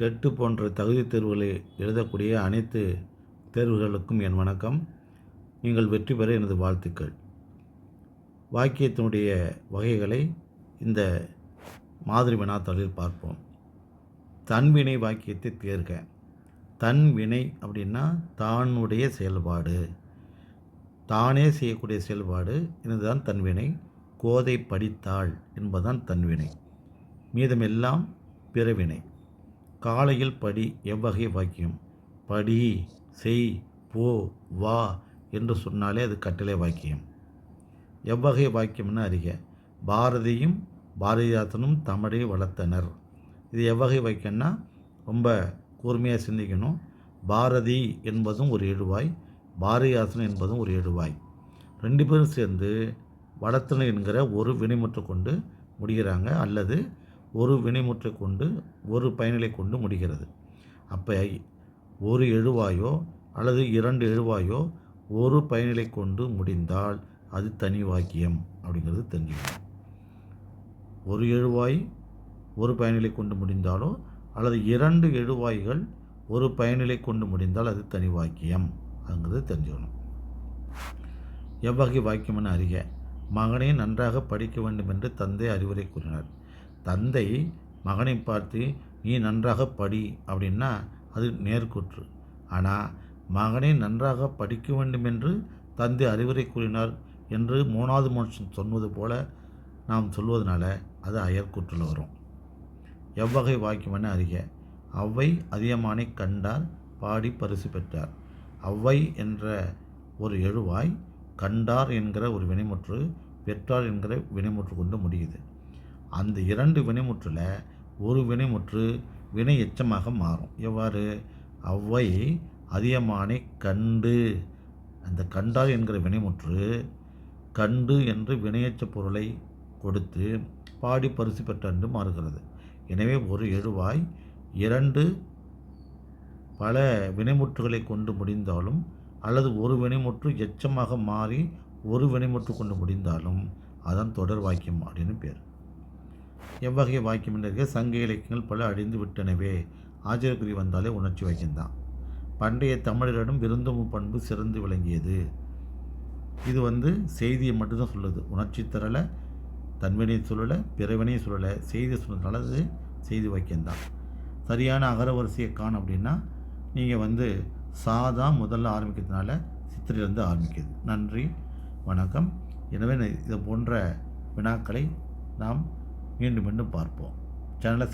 TET போன்ற தகுதி தேர்வுகளை எழுதக்கூடிய அனைத்து தேர்வுகளுக்கும் என் வணக்கம். நீங்கள் வெற்றி பெற எனது வாழ்த்துக்கள். வாக்கியத்தினுடைய வகைகளை இந்த மாதிரி வினாத்தாளில் பார்ப்போம். தன்வினை வாக்கியத்தை தேர்க. தன்வினை அப்படின்னா தானுடைய செயல்பாடு. தானே செய்யக்கூடிய செயல்பாடு என்பதுதான் தன்வினை கோதை படித்தாள் என்பதுதான் தன்வினை மீதமெல்லாம் பிறவினை காலையில் படி எவ்வகை வாக்கியம்? படி செய் போ வா என்று சொன்னாலே அது கட்டளை வாக்கியம். எவ்வகை வாக்கியம்னு அறிக. பாரதியும் பாரதிதாசனும் தமிழை வளர்த்தனர். இது எவ்வகை வாக்கியம்னா ரொம்ப கூர்மையாக சிந்திக்கணும். பாரதி என்பதும் ஒரு எழுவாய் பாரதிதாசன் என்பதும் ஒரு எழுவாய். ரெண்டு பேரும் சேர்ந்து வளர்த்தனர் என்கிற ஒரு வினைமுற்று கொண்டு முடிகிறாங்க. அல்லது ஒரு வினைமுற்றை கொண்டு ஒரு பயனிலை கொண்டு முடிகிறது. அப்போ ஒரு எழுவாயோ அல்லது இரண்டு எழுவாயோ ஒரு பயனிலை கொண்டு முடிந்தால் அது தனி வாக்கியம் அப்படிங்கிறது தெரிஞ்சுக்கணும். ஒரு எழுவாய் ஒரு பயனிலை கொண்டு முடிந்தாலோ அல்லது இரண்டு எழுவாய்கள் ஒரு பயனிலை கொண்டு முடிந்தால் அது தனி வாக்கியம் அதுங்கிறது தெரிஞ்சுக்கணும். எவ்வகை வாக்கியம்னு அறிக. மகனை நன்றாக படிக்க வேண்டும் என்று தந்தை அறிவுரை கூறினார். தந்தை மகனை பார்த்து நீ நன்றாக படி அப்படின்னா அது நேர்கூற்று. ஆனால் மகனை நன்றாக படிக்க வேண்டும் என்று தந்தை அறிவுரை கூறினார் என்று மூணாவது மனுஷன் சொன்னது போல நாம் சொல்வதனால அது அயற்கூற்றில் வரும். எவ்வகை வாக்கியமென அறிக. அவ்வை அதியமானை கண்டார் பாடி பரிசு பெற்றார். அவ்வை என்ற ஒரு எழுவாய் கண்டார் என்கிற ஒரு வினைமுற்று பெற்றார் என்கிற வினைமுற்று கொண்டு முடியுது. அந்த இரண்டு வினைமுற்றில் ஒரு வினைமுற்று வினை எச்சமாக மாறும். எவ்வாறு? அவ்வை அதியமானை கண்டு. அந்த கண்டார் என்கிற வினைமுற்று கண்டு என்று வினையச்ச பொருளை கொடுத்து பாடி பரிசு பெற்றன்று மாறுகிறது. எனவே ஒரு எழுவாய் இரண்டு பல வினைமுற்றுகளை கொண்டு முடிந்தாலும் அல்லது ஒரு வினைமுற்று எச்சமாக மாறி ஒரு வினைமுற்று கொண்டு முடிந்தாலும் அதன் தொடர் வாக்கியம் அப்படின்னு பேர். எவ்வகை வாக்கியம் சங்க இலக்கியங்கள் பல அழிந்து விட்டனவே. ஆச்சரியக்குறி வந்தாலே உணர்ச்சி வாக்கியம்தான் பண்டைய தமிழரிடம் விருந்தும் பண்பு சிறந்து விளங்கியது. இது வந்து செய்தியை மட்டும்தான் சொல்லுது. உணர்ச்சி தரலை தன்வினை சொல்லலை பிறவினையும் சொல்லலை. செய்தியை சொன்னதுனால அது செய்தி வாக்கியம்தான். சரியான அகரவரிசையை காணும் அப்படின்னா நீங்கள் வந்து சாதா முதல்ல ஆரம்பிக்கிறதுனால சித்திரிலிருந்து ஆரம்பிக்குது. நன்றி வணக்கம். எனவே இது போன்ற வினாக்களை நாம் மீண்டும் மீண்டும் பார்ப்போம். சேனலை